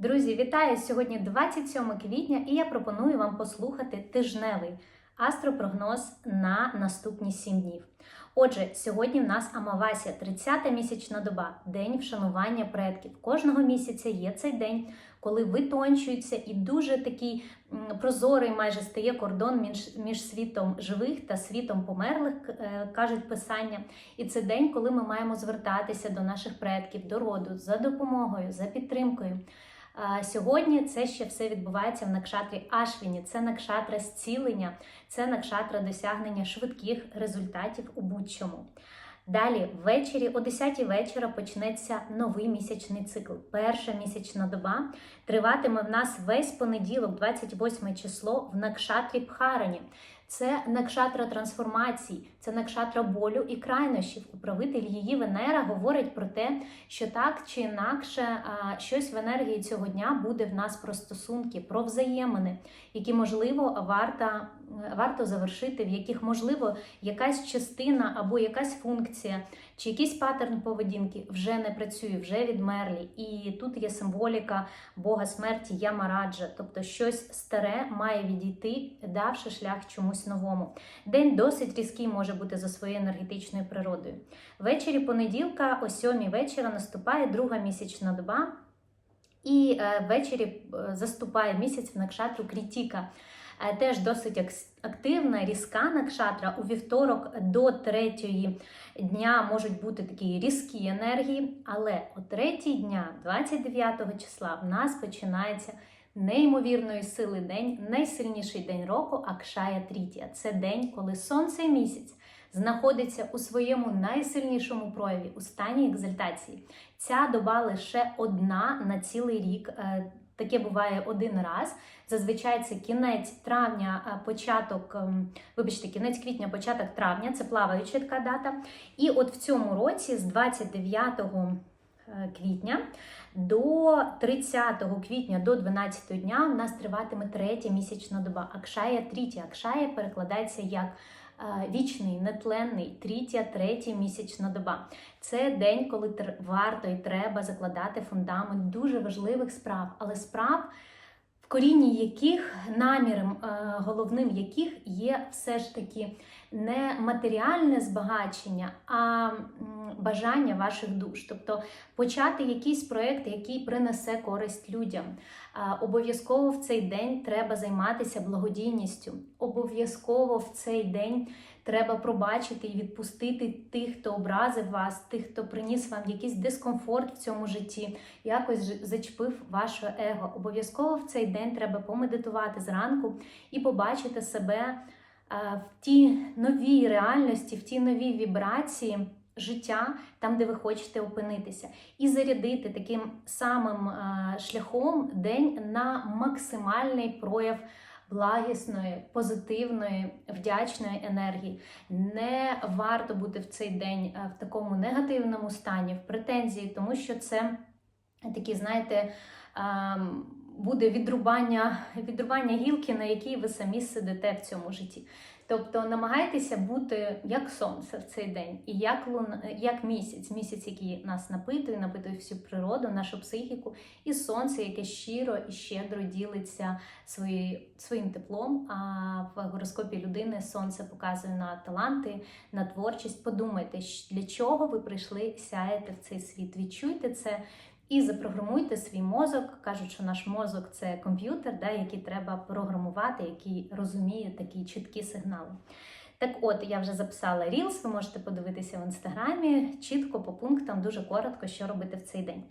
Друзі, вітаю! Сьогодні 27 квітня, і я пропоную вам послухати тижневий астропрогноз на наступні 7 днів. Отже, сьогодні в нас Амавасія, 30-та місячна доба, день вшанування предків. Кожного місяця є цей день, коли витончується і дуже такий прозорий майже стає кордон між, між світом живих та світом померлих, е, кажуть писання. І це день, коли ми маємо звертатися до наших предків, до роду за допомогою, за підтримкою. Сьогодні це ще все відбувається в накшатрі Ашвіні. Це накшатра зцілення, це накшатра досягнення швидких результатів у будь-чому. Далі, ввечері, о 10 вечора, почнеться новий місячний цикл. Перша місячна доба триватиме в нас весь понеділок, 28 число, в накшатрі Пхарані. Це накшатра трансформацій, це накшатра болю і крайнощів. Управитель її Венера говорить про те, що так чи інакше щось в енергії цього дня буде в нас про стосунки, про взаємини, які можливо варто, варто завершити, в яких можливо якась частина або якась функція чи якийсь паттерн поведінки вже не працює, вже відмерлі. І тут є символіка Бога смерті Ямараджа, тобто щось старе має відійти, давши шлях чомусь новому. День досить різкий може бути за своєю енергетичною природою. Ввечері понеділка, о сьомій вечора, наступає друга місячна доба. І е, ввечері е, заступає місяць в накшатру Крітіка. Е, Теж досить активна, різка накшатра. У вівторок до третьої дня можуть бути такі різкі енергії, але о третій дня, 29 числа, в нас починається неймовірної сили день, найсильніший день року Акшая Трітія. Це день, коли сонце і місяць знаходиться у своєму найсильнішому прояві, у стані екзальтації. Ця доба лише одна на цілий рік. Таке буває один раз. Зазвичай це кінець травня, е, початок, ем, вибачте, кінець квітня, початок травня, це плаваюча така дата. І от в цьому році, з 29 е, квітня до 30 квітня до 12 дня, у нас триватиме третя місячна доба. Акшая трітя. Акшая перекладається як вічний, нетленний, трітя, третя місячна доба. Це день, коли варто і треба закладати фундамент дуже важливих справ, але справ, в корінні яких наміром е, головним яких є все ж таки не матеріальне збагачення, а бажання ваших душ. Тобто почати якийсь проєкт, який принесе користь людям. Обов'язково в цей день треба займатися благодійністю. Обов'язково в цей день треба пробачити і відпустити тих, хто образив вас, тих, хто приніс вам якийсь дискомфорт в цьому житті, якось зачепив ваше его. Обов'язково в цей день треба помедитувати зранку і побачити себе в тій новій реальності, в тій новій вібрації. Життя там, де ви хочете опинитися, і зарядити таким самим а, шляхом день на максимальний прояв благісної, позитивної, вдячної енергії. Не варто бути в цей день в такому негативному стані, в претензії, тому що це такі, знаєте, а, буде відрубання, відрубання гілки, на якій ви самі сидите в цьому житті. Тобто намагайтеся бути як сонце в цей день, і як луна, як місяць, місяць, який нас напитує, напитує всю природу, нашу психіку, і сонце, яке щиро і щедро ділиться своєю, своїм теплом. А в гороскопі людини сонце показує на таланти, на творчість. Подумайте, для чого ви прийшли сяєте в цей світ. Відчуйте це. І запрограмуйте свій мозок. Кажуть, що наш мозок це комп'ютер, да, який треба програмувати, який розуміє такі чіткі сигнали. Так от, я вже записала Reels, ви можете подивитися в інстаграмі чітко по пунктам, дуже коротко, що робити в цей день.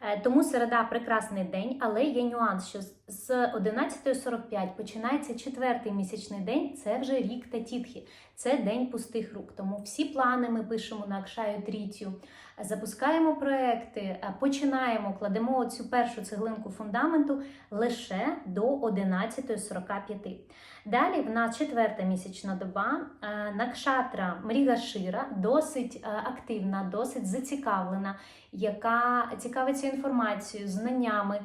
Е, Тому середа прекрасний день, але є нюанс, що з- з 11.45 починається четвертий місячний день. Це вже рік та тітхи. Це день пустих рук. Тому всі плани ми пишемо на Акшаю Трітю, запускаємо проекти, е, починаємо, кладемо цю першу цеглинку фундаменту лише до 11.45. Далі в нас четверта місячна доба. е, Накшатра Мріга Шира досить е, активна, досить зацікавлена, яка цікавиться інформацією, знаннями.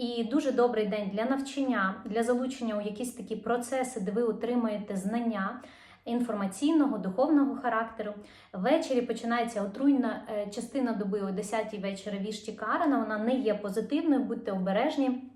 І дуже добрий день для навчання, для залучення у якісь такі процеси, де ви отримаєте знання. інформаційного, духовного характеру. Ввечері починається отруйна е, частина доби о 10 вечора віщі Карана. Вона не є позитивною, будьте обережні.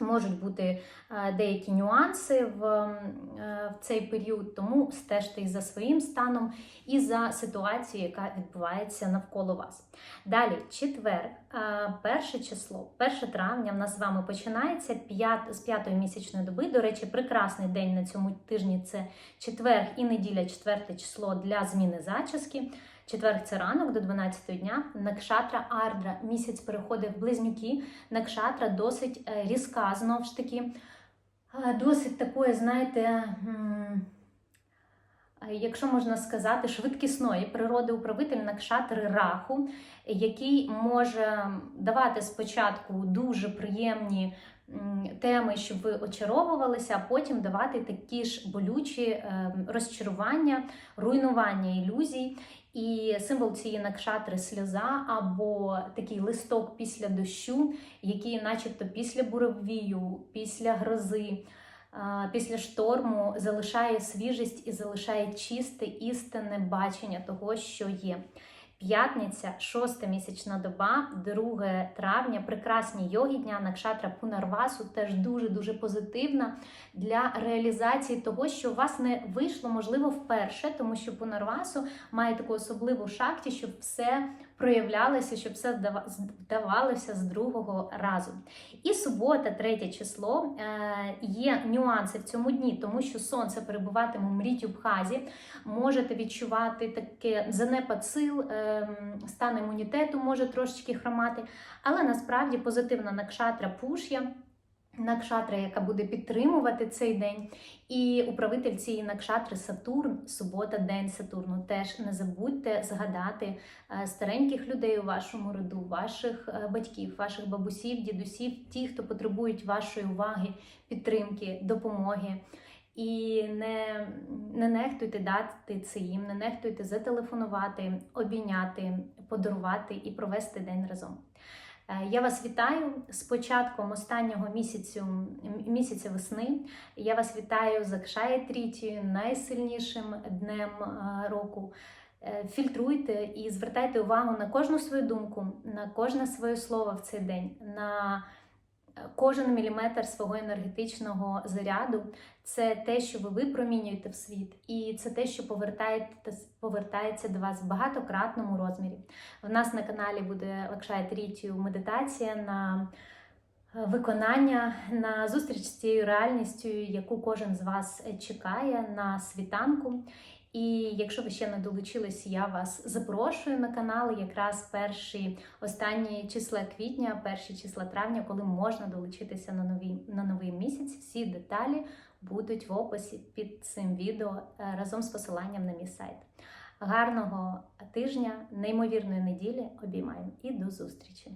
Можуть бути е, деякі нюанси в, е, в цей період, тому стежте і за своїм станом, і за ситуацією, яка відбувається навколо вас. Далі, четвер, е, перше число, 1 травня, в нас з вами починається п'ят- з п'ятої місячної доби. До речі, прекрасний день на цьому тижні це четвер і неділя, четверте число для зміни зачіски. Четверг це ранок до 12 дня. Накшатра Ардра. Місяць переходить в близнюки. Накшатра досить е, різка, знов ж таки. Е, Досить такої, знаєте, е, якщо можна сказати, швидкісної природи управитель Накшатри Раху, який може давати спочатку дуже приємні теми, щоб ви очаровувалися, а потім давати такі ж болючі розчарування, руйнування ілюзій. І символ цієї накшатри сльоза або такий листок після дощу, який, начебто, після буревію, після грози, після шторму залишає свіжість і залишає чисте істинне бачення того, що є. П'ятниця, шоста місячна доба, 2 травня, прекрасні йоги дня, накшатра Пунарвасу, теж дуже-дуже позитивна для реалізації того, що у вас не вийшло, можливо, вперше, тому що Пунарвасу має таку особливу шахті, щоб все проявлялося, щоб все вдава- вдавалося з другого разу. І субота, третє число, е, є нюанси в цьому дні, тому що сонце перебуватиме в мріті в хазі, можете відчувати таке занепад сил, ем, стан імунітету може трошечки хромати, але насправді позитивна накшатра пуш'я. Накшатра, яка буде підтримувати цей день, і управитель цієї накшатри Сатурн, субота, день Сатурну. Теж не забудьте згадати е, стареньких людей у вашому роду, ваших е, батьків, ваших бабусів, дідусів, ті, хто потребують вашої уваги, підтримки, допомоги. І не, не нехтуйте дати це їм, не нехтуйте зателефонувати, обійняти, подарувати і провести день разом. Е, Я вас вітаю з початком останнього місяцю, місяця весни. Я вас вітаю з Акшає Тріті, найсильнішим днем е, року. Е, Фільтруйте і звертайте увагу на кожну свою думку, на кожне своє слово в цей день, на кожен міліметр свого енергетичного заряду. Це те, що ви випромінюєте в світ, і це те, що повертається до вас в багатократному розмірі. В нас на каналі буде Лакшая Трітію медитація на е, виконання, на зустріч з цією реальністю, яку кожен з вас чекає на світанку. І якщо ви ще не долучились, я вас запрошую на канал якраз перші останні числа квітня, перші числа травня, коли можна долучитися на новий, на новий місяць. Всі деталі будуть в описі під цим відео е, разом з посиланням на мій сайт. Гарного тижня, неймовірної неділі. Обіймаємо і до зустрічі!